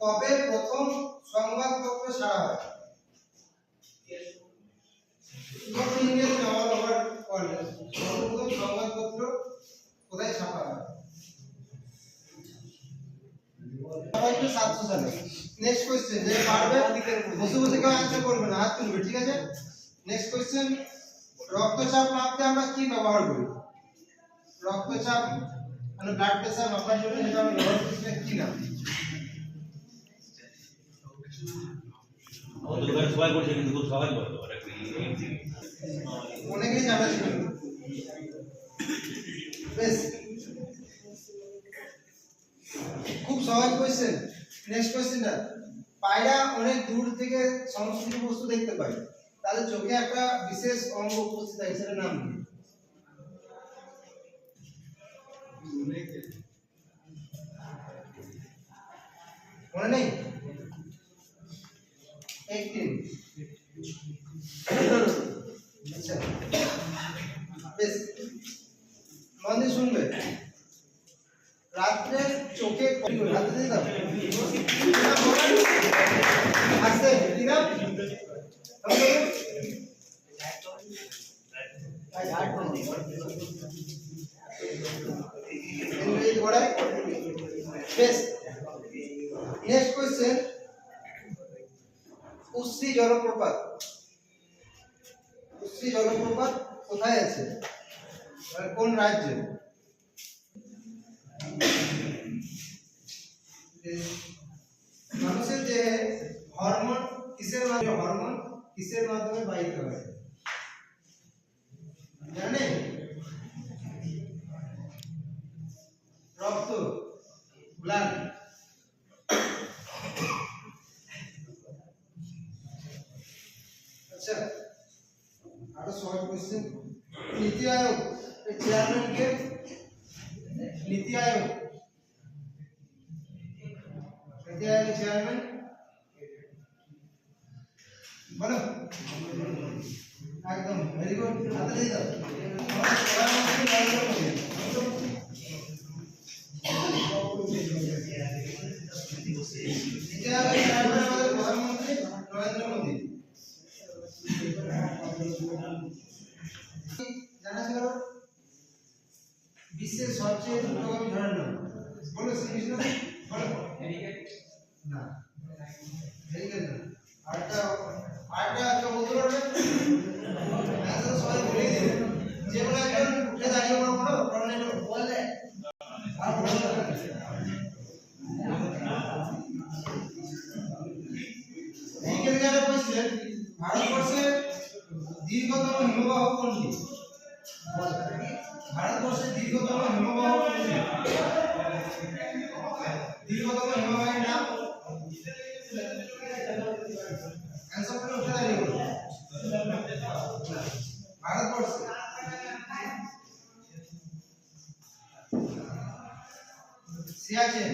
কবে প্রথম সংবাদপত্র ছাড়া হয়? ইন্ডিয়ান অল ওভার ওয়ার্ল্ড সংবাদপত্র কোথায় ছাপা হয়? নেক্সট কোয়েশ্চেন যে পারবে বসে বসে কেউ অ্যান্সার করবে না হাত তুলবে ঠিক আছে? নেক্সট কোয়েশ্চেন রক্তচাপ মাপতে আমরা কি ব্যবহার করি? রক্তচাপ মানে ব্লাড প্রেসার মাপার জন্য যেটা আমরা ব্যবহার করি সেটা কি নাম? অনেকেই জানা ছিল। বেশ। খুব সহজ কোয়েশ্চেন নেক্সট কোয়েশ্চেনটা পায়রা অনেক দূর থেকে সমস্ত বস্তু দেখতে পায়। তাদের চোখে একটা বিশেষ অঙ্গ উপস্থিত আছে সেটার নাম কি? মনে নেই? আচ্ছা। বেশ। মন দিয়ে শুনবে। রাত্রে চোখে রাত্রে দিয়ে দাও আস্তে দিয়ে দাও আমি ইংরেজি পড়ায় বেশ নেক্সট কোয়েশ্চেন উশ্রী জলপ্রপাত উশ্রী জলপ্রপাত কোথায় আছে আর কোন রাজ্যে মানুষের যে হরমোন কিসের মাধ্যমে হরমোন কিসের মাধ্যমে বাহিত হয় জানেন রক্ত ব্লাড আচ্ছা আরো সহজ কোশ্চেন নীতি আয়োগ এর नीति आयोग नीति आयोग के चेयरमैन बोलो एकदम वेरी गुड हाथ ले जाओ नीति आयोग বিশ্বের সবচেয়ে দ্রুতগামী ঝড়ের নাম বলো শ্রীকৃষ্ণ বলো। না। হেরিকেন না। কেউ বলতে সবাই বলেই দিবে যে কোনো একজন উঠে বলো বলো বলো না বললে আর বলো না। হেরিকেন যারা বলছিলেন ভারতবর্ষের দীর্ঘতম হিমবাহ কোনটি? দীর্ঘতম হিমবাহ দীর্ঘতম হিমবাহের নাম অ্যান্সারটা ভারতবর্ষ সিয়াচেন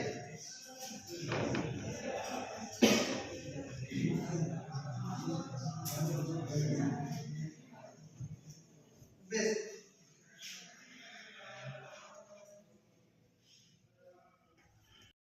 Thank.